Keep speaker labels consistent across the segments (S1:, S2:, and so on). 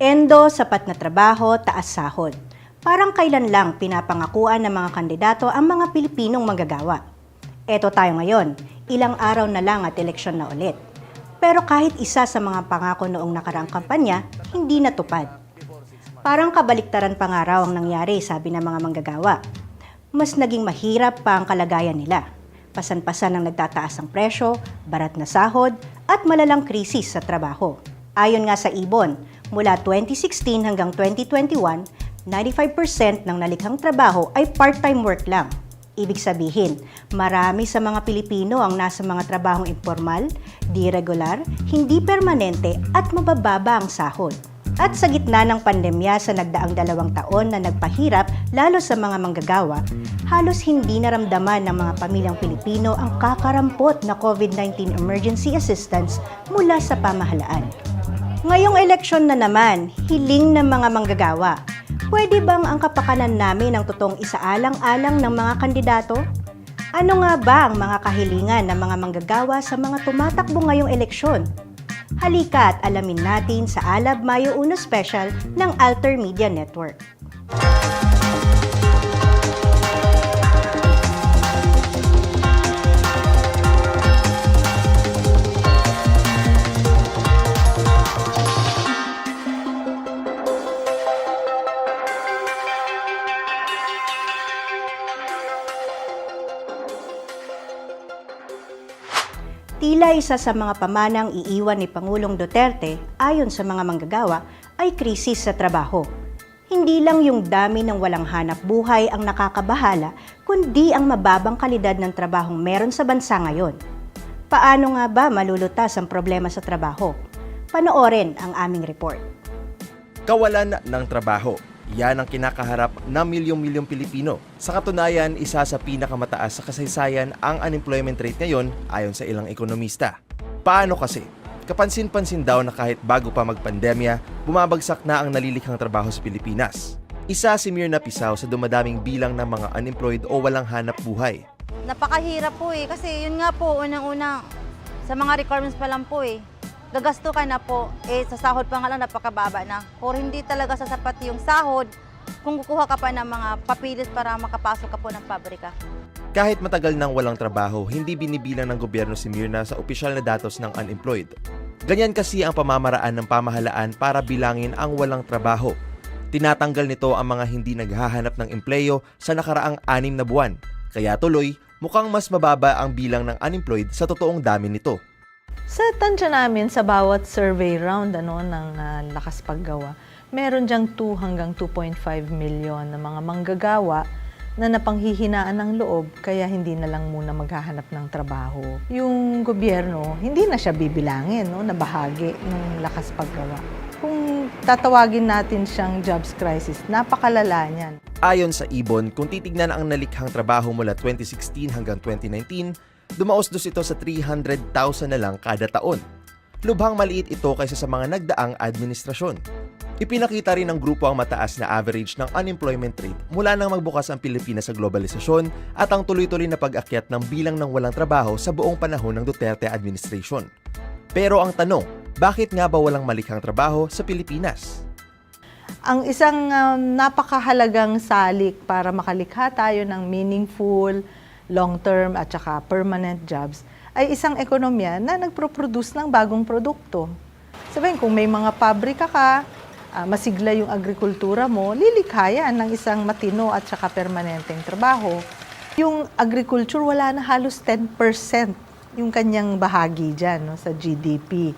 S1: Endo, sapat na trabaho, taas sahod. Parang kailan lang pinapangakuan ng mga kandidato ang mga Pilipinong manggagawa. Eto tayo ngayon, ilang araw na lang at eleksyon na ulit. Pero kahit isa sa mga pangako noong nakaraang kampanya, hindi natupad. Parang kabaliktaran pa nga raw ang nangyari, sabi ng mga manggagawa. Mas naging mahirap pa ang kalagayan nila. Pasan-pasan ang nagtataas ang presyo, barat na sahod, at malalang krisis sa trabaho. Ayon nga sa Ibon, mula 2016 hanggang 2021, 95% ng nalikhang trabaho ay part-time work lang. Ibig sabihin, marami sa mga Pilipino ang nasa mga trabahong informal, di regular, hindi permanente at mabababa ang sahod. At sa gitna ng pandemya sa nagdaang dalawang taon na nagpahirap lalo sa mga manggagawa, halos hindi naramdaman ng mga pamilyang Pilipino ang kakarampot na COVID-19 emergency assistance mula sa pamahalaan. Ngayong eleksyon na naman, hiling ng mga manggagawa. Pwede bang ang kapakanan namin ang totoong isaalang-alang ng mga kandidato? Ano nga ba ang mga kahilingan ng mga manggagawa sa mga tumatakbo ngayong eleksyon? Halika at alamin natin sa Alab Mayo Uno Special ng Alter Media Network. Isa sa mga pamanang iiwan ni Pangulong Duterte ayon sa mga manggagawa ay krisis sa trabaho. Hindi lang yung dami ng walang hanap buhay ang nakakabahala, kundi ang mababang kalidad ng trabahong meron sa bansa ngayon. Paano nga ba malulutas ang problema sa trabaho? Panoorin ang aming report.
S2: Kawalan ng trabaho. Yan ang kinakaharap ng milyong-milyong Pilipino. Sa katunayan, isa sa pinakamataas sa kasaysayan ang unemployment rate ngayon ayon sa ilang ekonomista. Paano kasi? Kapansin-pansin daw na kahit bago pa magpandemya, bumabagsak na ang nalilikhang trabaho sa Pilipinas. Isa si Mirna Pisaw sa dumadaming bilang ng mga unemployed o walang hanap buhay.
S3: Napakahirap po eh. Kasi yun nga po, unang-unang sa mga requirements pa lang po eh. Gagasto ka na po, eh sa sahod pa nga lang napakababa na. Or hindi talaga sasapat yung sahod kung kukuha ka pa ng mga papilis para makapasok ka po ng pabrika.
S2: Kahit matagal nang walang trabaho, hindi binibilang ng gobyerno si Mirna sa opisyal na datos ng unemployed. Ganyan kasi ang pamamaraan ng pamahalaan para bilangin ang walang trabaho. Tinatanggal nito ang mga hindi naghahanap ng empleyo sa nakaraang anim na buwan. Kaya tuloy, mukhang mas mababa ang bilang ng unemployed sa totoong dami nito.
S4: Sa tansya namin, sa bawat survey round ano, ng ah, lakas paggawa, meron diyang 2 hanggang 2.5 million na mga manggagawa na napanghihinaan ng loob kaya hindi na lang muna maghahanap ng trabaho. Yung gobyerno, hindi na siya bibilangin no, na bahagi ng lakas paggawa. Kung tatawagin natin siyang jobs crisis, napakalala niyan.
S2: Ayon sa Ibon, kung titignan ang nalikhang trabaho mula 2016 hanggang 2019, dumaos-dos ito sa 300,000 na lang kada taon. Lubhang maliit ito kaysa sa mga nagdaang administrasyon. Ipinakita rin ng grupo ang mataas na average ng unemployment rate mula nang magbukas ang Pilipinas sa globalisasyon at ang tuloy-tuloy na pag-akyat ng bilang ng walang trabaho sa buong panahon ng Duterte administration. Pero ang tanong, bakit nga ba walang malikhang trabaho sa Pilipinas?
S4: Ang isang um, napakahalagang salik para makalikha tayo ng meaningful, long-term at saka permanent jobs ay isang ekonomiya na nagpro-produce ng bagong produkto. Sabihin, kung may mga pabrika ka, ah, masigla yung agrikultura mo, lilikha yan ng isang matino at saka permanenteng trabaho. Yung agriculture, wala na halos 10% yung kanyang bahagi dyan no, sa GDP.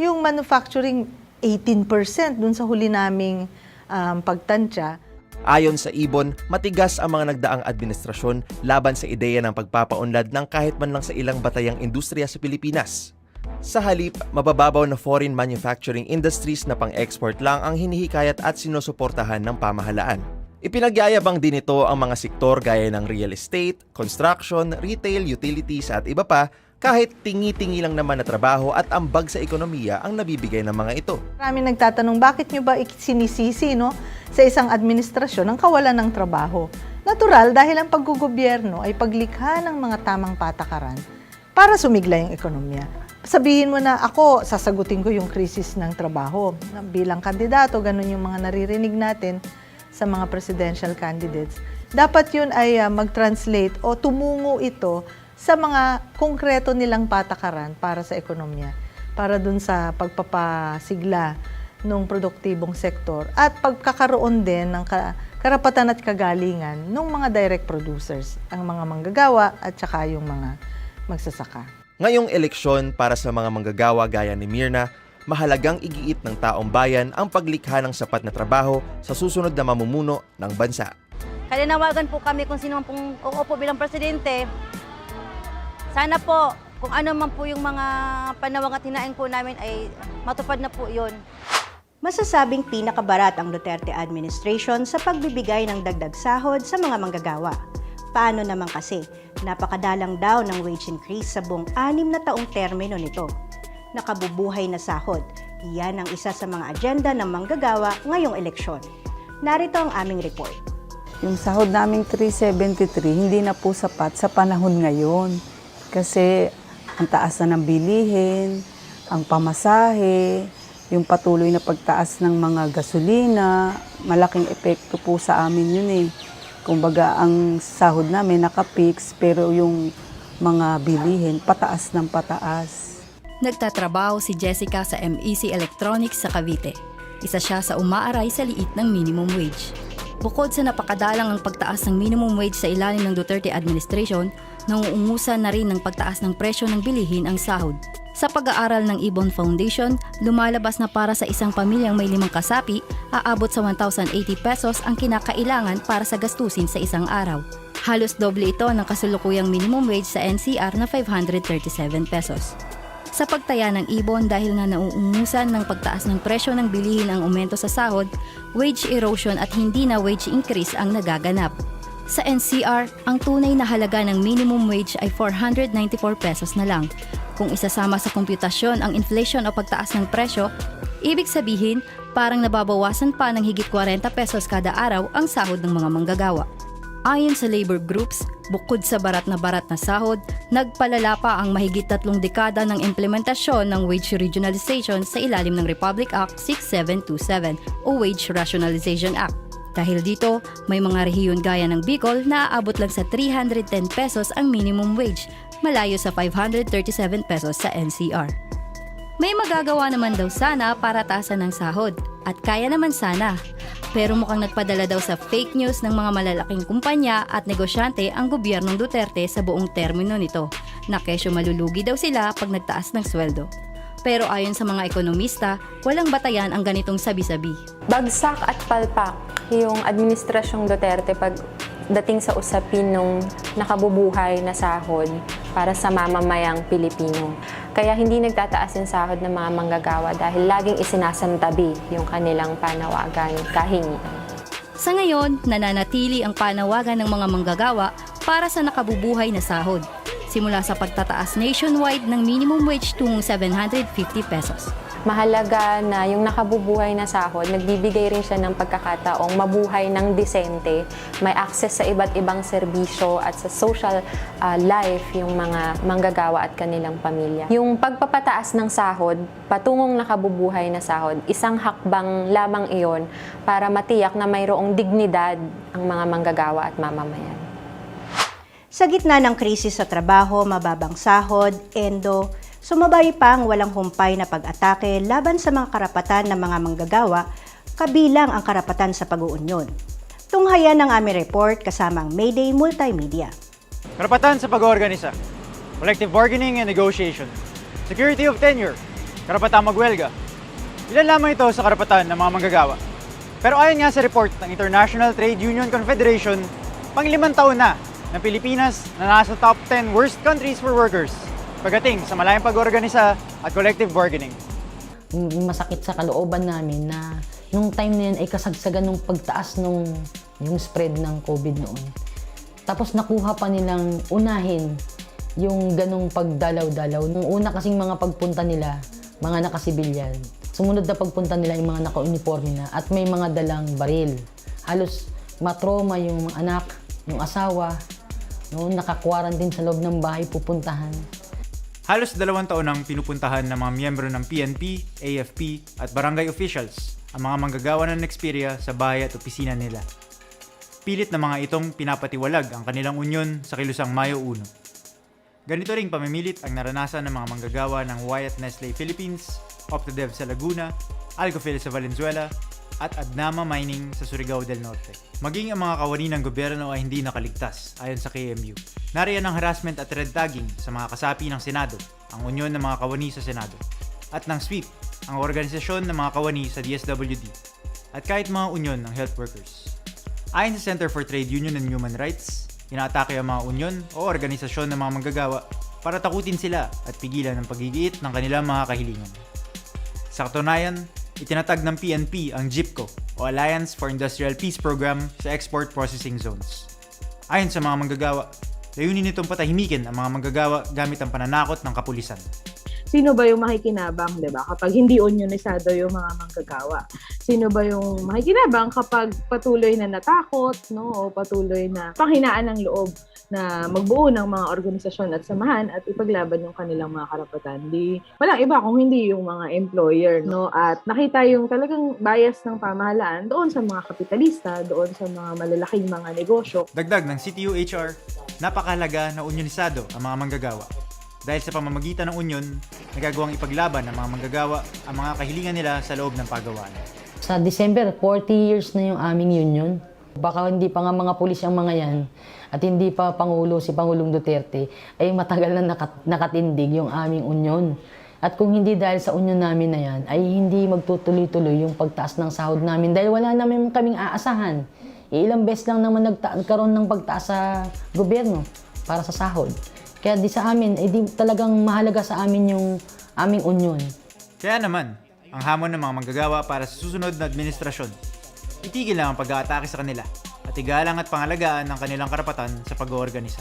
S4: Yung manufacturing, 18% dun sa huli naming um, pagtansya.
S2: Ayon sa Ibon, matigas ang mga nagdaang administrasyon laban sa ideya ng pagpapaunlad ng kahit man lang sa ilang batayang industriya sa Pilipinas. Sa halip, mabababaw na foreign manufacturing industries na pang-export lang ang hinihikayat at sinusuportahan ng pamahalaan. Ipinagyayabang din ito ang mga sektor gaya ng real estate, construction, retail, utilities at iba pa kahit tingi-tingi lang naman na trabaho at ambag sa ekonomiya ang nabibigay ng mga ito.
S4: Marami nagtatanong, bakit nyo ba sinisisi no, sa isang administrasyon ang kawalan ng trabaho? Natural dahil ang paggugobyerno ay paglikha ng mga tamang patakaran para sumigla yung ekonomiya. sabihin mo na ako, sasagutin ko yung krisis ng trabaho. Bilang kandidato, ganun yung mga naririnig natin sa mga presidential candidates. Dapat yun ay ah, mag-translate o tumungo ito sa mga konkreto nilang patakaran para sa ekonomiya, para dun sa pagpapasigla ng produktibong sektor at pagkakaroon din ng ka- karapatan at kagalingan ng mga direct producers, ang mga manggagawa at saka yung mga magsasaka.
S2: Ngayong eleksyon para sa mga manggagawa gaya ni Mirna, mahalagang igiit ng taong bayan ang paglikha ng sapat na trabaho sa susunod na mamumuno ng bansa.
S3: Kaya nawagan po kami kung sino man pong uupo bilang presidente. Sana po, kung ano man po yung mga panawag at hinaing po namin ay matupad na po yun.
S1: Masasabing pinakabarat ang Duterte administration sa pagbibigay ng dagdag sahod sa mga manggagawa. Paano naman kasi, napakadalang daw ng wage increase sa buong anim na taong termino nito. Nakabubuhay na sahod, iyan ang isa sa mga agenda ng manggagawa ngayong eleksyon. Narito ang aming report.
S5: Yung sahod naming 373, hindi na po sapat sa panahon ngayon. Kasi ang taas na ng bilihin, ang pamasahe, yung patuloy na pagtaas ng mga gasolina, malaking epekto po sa amin yun eh. Kumbaga, ang sahod namin nakapix, pero yung mga bilihin, pataas ng pataas.
S6: Nagtatrabaho si Jessica sa MEC Electronics sa Cavite. Isa siya sa umaaray sa liit ng minimum wage. Bukod sa napakadalang ang pagtaas ng minimum wage sa ilalim ng Duterte administration, nanguungusan na rin ng pagtaas ng presyo ng bilihin ang sahod. Sa pag-aaral ng Ibon Foundation, lumalabas na para sa isang pamilyang may limang kasapi, aabot sa 1,080 pesos ang kinakailangan para sa gastusin sa isang araw. Halos doble ito ng kasulukuyang minimum wage sa NCR na 537 pesos. Sa pagtaya ng ibon dahil nga nauungusan ng pagtaas ng presyo ng bilihin ang aumento sa sahod, wage erosion at hindi na wage increase ang nagaganap. Sa NCR, ang tunay na halaga ng minimum wage ay 494 pesos na lang. Kung isasama sa komputasyon ang inflation o pagtaas ng presyo, ibig sabihin parang nababawasan pa ng higit 40 pesos kada araw ang sahod ng mga manggagawa. Ayon sa labor groups, bukod sa barat na barat na sahod, nagpalala pa ang mahigit tatlong dekada ng implementasyon ng wage regionalization sa ilalim ng Republic Act 6727 o Wage Rationalization Act. Dahil dito, may mga rehiyon gaya ng Bicol na aabot lang sa 310 pesos ang minimum wage, malayo sa 537 pesos sa NCR. May magagawa naman daw sana para taasan ng sahod at kaya naman sana. Pero mukhang nagpadala daw sa fake news ng mga malalaking kumpanya at negosyante ang gobyernong Duterte sa buong termino nito na kesyo malulugi daw sila pag nagtaas ng sweldo. Pero ayon sa mga ekonomista, walang batayan ang ganitong sabi-sabi.
S7: bagsak at palpak yung administrasyong Duterte pag dating sa usapin ng nakabubuhay na sahod para sa mamamayang Pilipino. Kaya hindi nagtataas yung sahod ng mga manggagawa dahil laging isinasantabi yung kanilang panawagan kahingian.
S6: Sa ngayon, nananatili ang panawagan ng mga manggagawa para sa nakabubuhay na sahod. Simula sa pagtataas nationwide ng minimum wage tungong 750 pesos.
S7: Mahalaga na yung nakabubuhay na sahod, nagbibigay rin siya ng pagkakataong mabuhay ng disente, may access sa iba't ibang serbisyo at sa social ah, life yung mga manggagawa at kanilang pamilya. Yung pagpapataas ng sahod, patungong nakabubuhay na sahod, isang hakbang lamang iyon para matiyak na mayroong dignidad ang mga manggagawa at mamamayan.
S1: Sa gitna ng krisis sa trabaho, mababang sahod, endo, sumabay pa ang walang humpay na pag-atake laban sa mga karapatan ng mga manggagawa, kabilang ang karapatan sa pag-uunyon. Tunghayan ng aming report kasama ang Mayday Multimedia.
S8: Karapatan sa pag-oorganisa, collective bargaining and negotiation, security of tenure, karapatang magwelga. Ilan lamang ito sa karapatan ng mga manggagawa. Pero ayon nga sa report ng International Trade Union Confederation, panglimang taon na ng Pilipinas na nasa top 10 worst countries for workers pagdating sa malayang pag-organisa at collective bargaining.
S9: masakit sa kalooban namin na yung time na yun ay kasagsagan ng pagtaas nung yung spread ng COVID noon. Tapos nakuha pa nilang unahin yung ganong pagdalaw-dalaw. Nung una kasing mga pagpunta nila, mga nakasibilyan. Sumunod na pagpunta nila yung mga naka-uniforme na at may mga dalang baril. Halos matroma yung anak, yung asawa, no, naka-quarantine sa loob ng bahay pupuntahan.
S8: Halos dalawang taon nang pinupuntahan ng mga miyembro ng PNP, AFP at barangay officials ang mga manggagawa ng Nexperia sa bahay at opisina nila. Pilit na mga itong pinapatiwalag ang kanilang unyon sa kilusang Mayo 1. Ganito ring pamimilit ang naranasan ng mga manggagawa ng Wyatt Nestle Philippines, Optodev sa Laguna, Alcofil sa Valenzuela, at Adnama Mining sa Surigao del Norte. Maging ang mga kawani ng gobyerno ay hindi nakaligtas ayon sa KMU. Nariyan ang harassment at red tagging sa mga kasapi ng Senado, ang unyon ng mga kawani sa Senado, at ng SWEEP, ang organisasyon ng mga kawani sa DSWD, at kahit mga unyon ng health workers. Ayon sa Center for Trade Union and Human Rights, inaatake ang mga unyon o organisasyon ng mga manggagawa para takutin sila at pigilan ang pagigiit ng kanilang mga kahilingan. Sa katunayan, itinatag ng PNP ang JIPCO o Alliance for Industrial Peace Program sa Export Processing Zones. Ayon sa mga manggagawa, layunin nitong patahimikin ang mga manggagawa gamit ang pananakot ng kapulisan.
S10: sino ba yung makikinabang, 'di ba? Kapag hindi unionisado yung mga manggagawa. Sino ba yung makikinabang kapag patuloy na natakot, no? O patuloy na panghinaan ng loob na magbuo ng mga organisasyon at samahan at ipaglaban yung kanilang mga karapatan. Di, walang iba kung hindi yung mga employer, no? At nakita yung talagang bias ng pamahalaan doon sa mga kapitalista, doon sa mga malalaking mga negosyo.
S8: Dagdag ng CTU HR, napakahalaga na unionisado ang mga manggagawa. Dahil sa pamamagitan ng union, nagagawang ipaglaban ng mga manggagawa ang mga kahilingan nila sa loob ng pagawaan.
S9: Sa December, 40 years na yung aming union. Baka hindi pa nga mga pulis ang mga yan at hindi pa Pangulo si Pangulong Duterte ay matagal na nakat- nakatindig yung aming union. At kung hindi dahil sa union namin na yan, ay hindi magtutuloy-tuloy yung pagtaas ng sahod namin dahil wala namin kaming aasahan. Ilang beses lang naman nagkaroon ng pagtaas sa gobyerno para sa sahod. Kaya di sa amin, eh di talagang mahalaga sa amin yung aming union.
S8: Kaya naman, ang hamon ng mga manggagawa para sa susunod na administrasyon, itigil lang ang pag-aatake sa kanila at igalang at pangalagaan ng kanilang karapatan sa pag-oorganisa.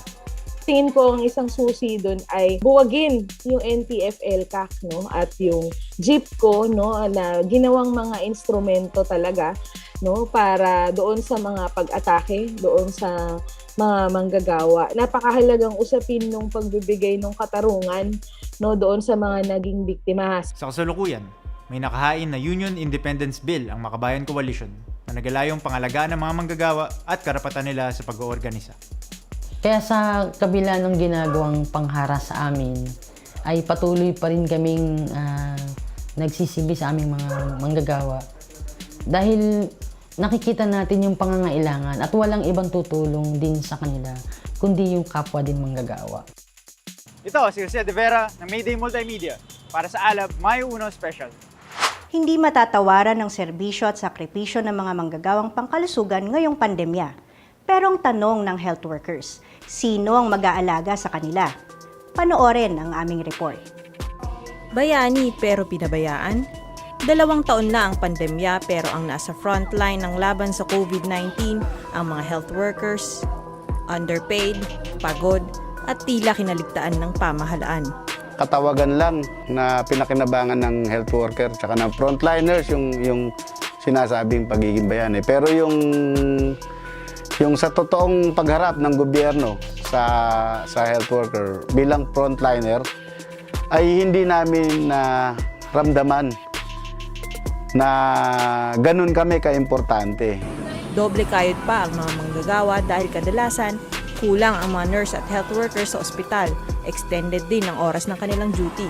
S10: tingin ko ang isang susi doon ay buwagin yung NTFL CAC no at yung JIPCO no na ginawang mga instrumento talaga no para doon sa mga pag-atake doon sa mga manggagawa. Napakahalagang usapin nung pagbibigay ng katarungan no doon sa mga naging biktima.
S8: Sa kasalukuyan, may nakahain na Union Independence Bill ang Makabayan Coalition na nagalayong pangalagaan ng mga manggagawa at karapatan nila sa pag-oorganisa.
S9: Kaya sa kabila ng ginagawang panghara sa amin, ay patuloy pa rin kaming ah, nagsisibi sa aming mga manggagawa. Dahil nakikita natin yung pangangailangan at walang ibang tutulong din sa kanila, kundi yung kapwa din manggagawa.
S8: Ito si Jose De Vera ng Mayday Multimedia para sa Alab Mayo 1 Special.
S1: Hindi matatawaran ng serbisyo at sakripisyo ng mga manggagawang pangkalusugan ngayong pandemya. Pero ang tanong ng health workers, sino ang mag-aalaga sa kanila? Panoorin ang aming report.
S11: Bayani pero pinabayaan? Dalawang taon na ang pandemya pero ang nasa frontline ng laban sa COVID-19 ang mga health workers, underpaid, pagod, at tila kinaligtaan ng pamahalaan.
S12: Katawagan lang na pinakinabangan ng health worker tsaka ng frontliners yung yung sinasabing pagiging bayani. Pero yung yung sa totoong pagharap ng gobyerno sa sa health worker bilang frontliner ay hindi namin na ramdaman na ganun kami kaimportante.
S11: Doble kayod pa ang mga manggagawa dahil kadalasan kulang ang mga nurse at health workers sa ospital. Extended din ang oras ng kanilang duty.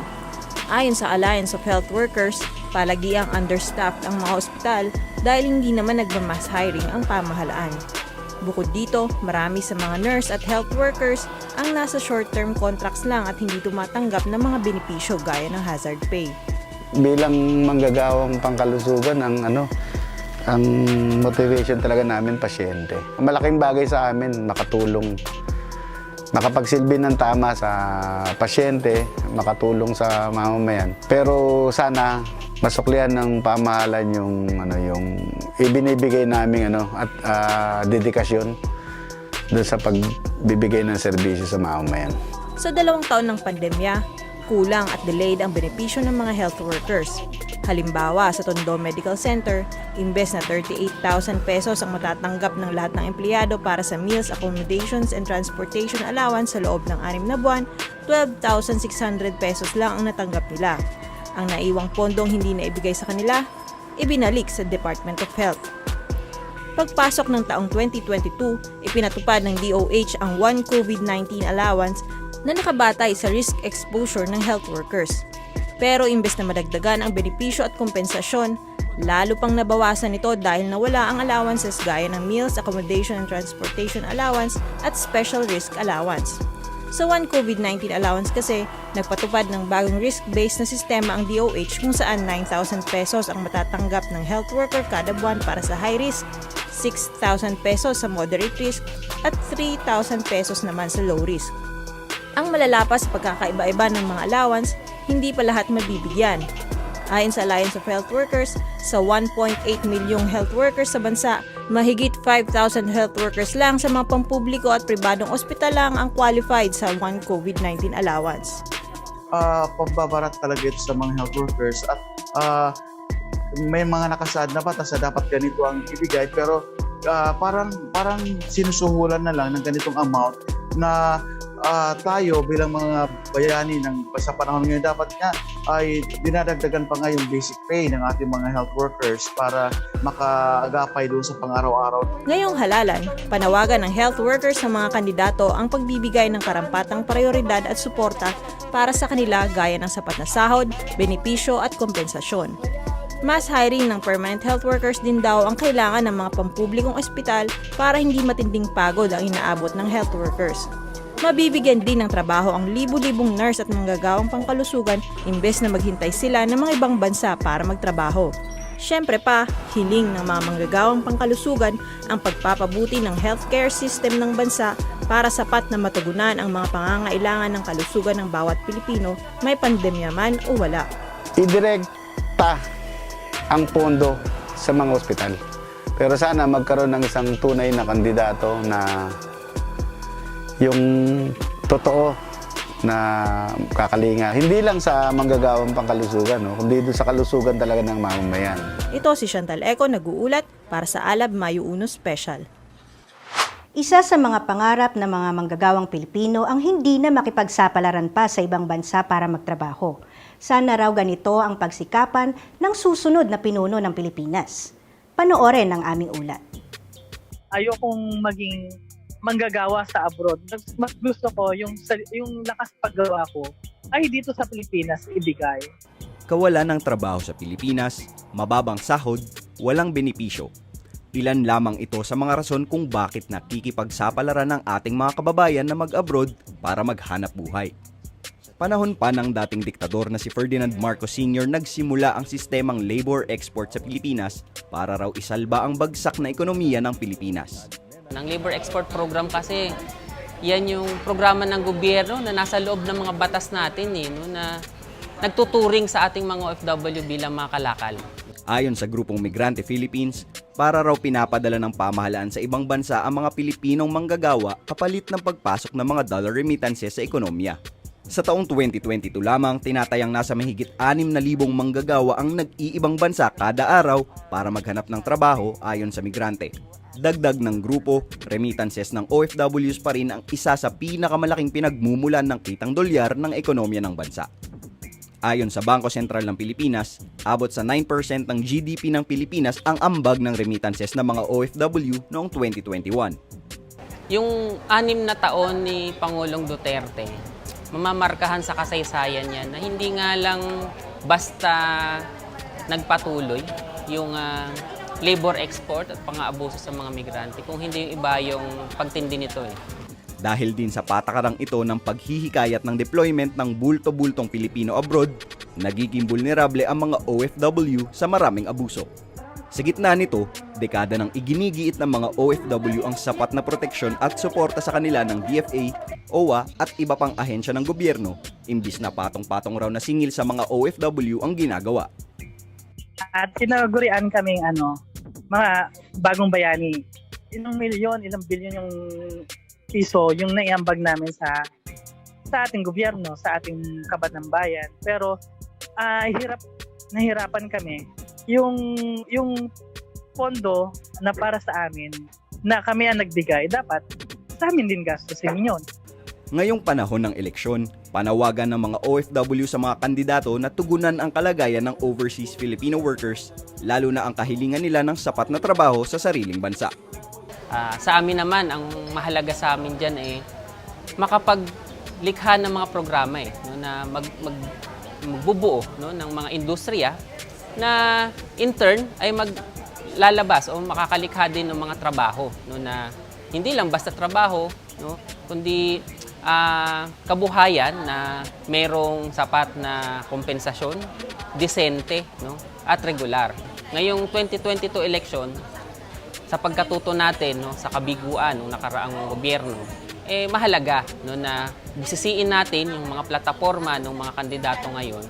S11: Ayon sa Alliance of Health Workers, palagiang understaffed ang mga ospital dahil hindi naman nagmamass hiring ang pamahalaan. Bukod dito, marami sa mga nurse at health workers ang nasa short-term contracts lang at hindi tumatanggap ng mga benepisyo gaya ng hazard pay.
S12: bilang manggagawang pangkalusugan ang ano ang motivation talaga namin pasyente. Malaking bagay sa amin makatulong makapagsilbi ng tama sa pasyente, makatulong sa mamamayan. Pero sana masuklian ng pamahalan yung ano yung ibinibigay naming ano at ah, dedikasyon doon sa pagbibigay ng serbisyo sa mamamayan.
S11: Sa dalawang taon ng pandemya, kulang at delayed ang benepisyo ng mga health workers. Halimbawa, sa Tondo Medical Center, imbes na 38,000 pesos ang matatanggap ng lahat ng empleyado para sa meals, accommodations, and transportation allowance sa loob ng anim na buwan, 12,600 pesos lang ang natanggap nila. Ang naiwang pondong hindi na ibigay sa kanila, ibinalik sa Department of Health. Pagpasok ng taong 2022, ipinatupad ng DOH ang One COVID-19 Allowance na nakabatay sa risk exposure ng health workers. Pero imbes na madagdagan ang benepisyo at kompensasyon, lalo pang nabawasan ito dahil nawala ang allowances gaya ng meals, accommodation and transportation allowance at special risk allowance. Sa One COVID-19 allowance kasi, nagpatupad ng bagong risk-based na sistema ang DOH kung saan 9,000 pesos ang matatanggap ng health worker kada buwan para sa high risk, 6,000 pesos sa moderate risk, at 3,000 pesos naman sa low risk. Ang malala pa sa pagkakaiba-iba ng mga allowance, hindi pa lahat mabibigyan. Ayon sa Alliance of Health Workers, sa 1.8 milyong health workers sa bansa, mahigit 5,000 health workers lang sa mga pampubliko at pribadong ospital lang ang qualified sa One COVID-19 allowance.
S13: uh, pambabarat talaga ito sa mga health workers at ah, may mga nakasaad na batas na dapat ganito ang ibigay pero ah, parang parang sinusuhulan na lang ng ganitong amount na ah, tayo bilang mga bayani ng sa panahon ngayon dapat nga ay dinadagdagan pa nga yung basic pay ng ating mga health workers para makaagapay doon sa pang-araw-araw
S11: Ngayong halalan, panawagan ng health workers sa mga kandidato ang pagbibigay ng karampatang prioridad at suporta para sa kanila gaya ng sapat na sahod, benepisyo at kompensasyon. Mass hiring ng permanent health workers din daw ang kailangan ng mga pampublikong ospital para hindi matinding pagod ang inaabot ng health workers. Mabibigyan din ng trabaho ang libu-libong nurse at manggagawang pangkalusugan imbes na maghintay sila ng mga ibang bansa para magtrabaho. Siyempre pa, hiling ng mga manggagawang pangkalusugan ang pagpapabuti ng healthcare system ng bansa para sapat na matugunan ang mga pangangailangan ng kalusugan ng bawat Pilipino, may pandemya man o wala.
S12: Idirekta ang pondo sa mga ospital. Pero sana magkaroon ng isang tunay na kandidato na yung totoo na kakalinga. Hindi lang sa manggagawang pangkalusugan, no? kundi doon sa kalusugan talaga ng mamamayan.
S11: Ito si Chantal Eco nag-uulat para sa Alab Mayo Uno Special.
S1: Isa sa mga pangarap ng mga manggagawang Pilipino ang hindi na makipagsapalaran pa sa ibang bansa para magtrabaho. Sana raw ganito ang pagsikapan ng susunod na pinuno ng Pilipinas. Panoorin ang aming ulat.
S14: ayokong maging manggagawa sa abroad. Mas, gusto ko yung yung lakas paggawa ko ay dito sa Pilipinas ibigay.
S15: kawalan ng trabaho sa Pilipinas, mababang sahod, walang benepisyo. Ilan lamang ito sa mga rason kung bakit nakikipagsapalaran ng ating mga kababayan na mag-abroad para maghanap buhay. Panahon pa ng dating diktador na si Ferdinand Marcos Sr. nagsimula ang sistemang labor export sa Pilipinas para raw isalba ang bagsak na ekonomiya ng Pilipinas.
S16: Ng Labor Export Program kasi yan yung programa ng gobyerno na nasa loob ng mga batas natin eh, no, na nagtuturing sa ating mga OFW bilang mga kalakal.
S15: Ayon sa grupong Migrante Philippines, para raw pinapadala ng pamahalaan sa ibang bansa ang mga Pilipinong manggagawa kapalit ng pagpasok ng mga dollar remittances sa ekonomiya. Sa taong 2022 lamang, tinatayang nasa mahigit 6,000 manggagawa ang nag-iibang bansa kada araw para maghanap ng trabaho ayon sa migrante. Dagdag ng grupo, remittances ng OFWs pa rin ang isa sa pinakamalaking pinagmumulan ng kitang dolyar ng ekonomiya ng bansa. Ayon sa Bangko Sentral ng Pilipinas, abot sa 9% ng GDP ng Pilipinas ang ambag ng remittances ng mga OFW noong 2021.
S16: Yung anim na taon ni Pangulong Duterte, mamamarkahan sa kasaysayan yan na hindi nga lang basta nagpatuloy yung ah, labor export at pang-aabuso sa mga migrante, kung hindi yung iba yung pagtindi nito eh.
S15: Dahil din sa patakarang ito ng paghihikayat ng deployment ng bulto-bultong Pilipino abroad, nagiging vulnerable ang mga OFW sa maraming abuso. Sa gitna nito, dekada nang iginigiit ng mga OFW ang sapat na proteksyon at suporta sa kanila ng DFA, OWA at iba pang ahensya ng gobyerno, imbis na patong-patong raw na singil sa mga OFW ang ginagawa.
S14: At tinagurian kaming ano, mga bagong bayani. Ilang milyon, ilang bilyon yung piso yung naiambag namin sa sa ating gobyerno, sa ating kabat ng bayan. Pero ah, hirap nahirapan kami yung yung pondo na para sa amin na kami ang nagbigay, dapat sa amin din gastusin yun.
S15: Ngayong panahon ng eleksyon, panawagan ng mga OFW sa mga kandidato na tugunan ang kalagayan ng overseas Filipino workers, lalo na ang kahilingan nila ng sapat na trabaho sa sariling bansa.
S16: Ah, sa amin naman, ang mahalaga sa amin dyan eh, makapaglikha ng mga programa eh, no, na mag, mag, magbubuo no, ng mga industriya na in turn ay maglalabas o makakalikha din ng mga trabaho no, na hindi lang basta trabaho, no, kundi ah, kabuhayan na merong sapat na kompensasyon, disente no, at regular. Ngayong 2022 election, sa pagkatuto natin no, sa kabiguan ng nakaraang gobyerno, eh mahalaga no, na bisisiin natin yung mga plataforma ng mga kandidato ngayon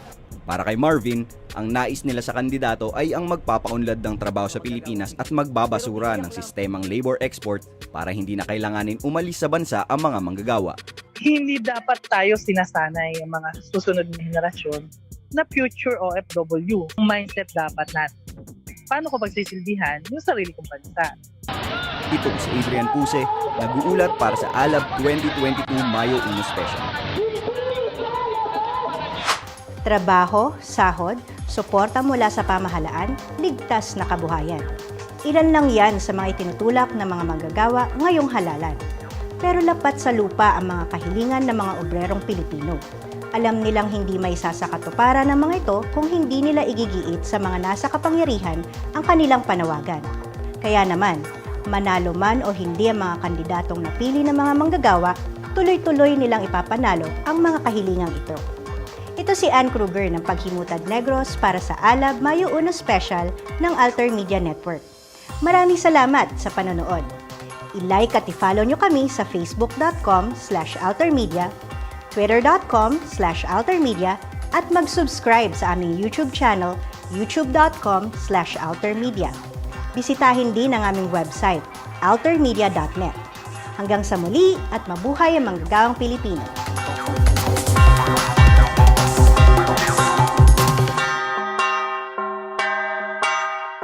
S15: Para kay Marvin, ang nais nila sa kandidato ay ang magpapaunlad ng trabaho sa Pilipinas at magbabasura ng sistemang labor export para hindi na kailanganin umalis sa bansa ang mga manggagawa.
S14: Hindi dapat tayo sinasanay ang mga susunod na henerasyon na future OFW. Ang mindset dapat natin. Paano ko pagsisilbihan yung sarili kong bansa?
S15: Ito si Adrian Puse, nag-uulat para sa Alab 2022 Mayo 1 Special.
S1: Trabaho, sahod, suporta mula sa pamahalaan, ligtas na kabuhayan. Ilan lang yan sa mga itinutulak ng mga manggagawa ngayong halalan. Pero lapat sa lupa ang mga kahilingan ng mga obrerong Pilipino. Alam nilang hindi may sasakatuparan ng mga ito kung hindi nila igigiit sa mga nasa kapangyarihan ang kanilang panawagan. Kaya naman, manalo man o hindi ang mga kandidatong napili ng mga manggagawa, tuloy-tuloy nilang ipapanalo ang mga kahilingang ito. Ito si Ann Kruger ng Paghimutad Negros para sa Alab Mayo 1 Special ng Alter Media Network. Maraming salamat sa panonood. I-like at i-follow nyo kami sa facebook.com slash altermedia, twitter.com slash altermedia, at mag-subscribe sa aming YouTube channel, youtube.com slash altermedia. Bisitahin din ang aming website, altermedia.net. Hanggang sa muli at mabuhay ang manggagawang Pilipino.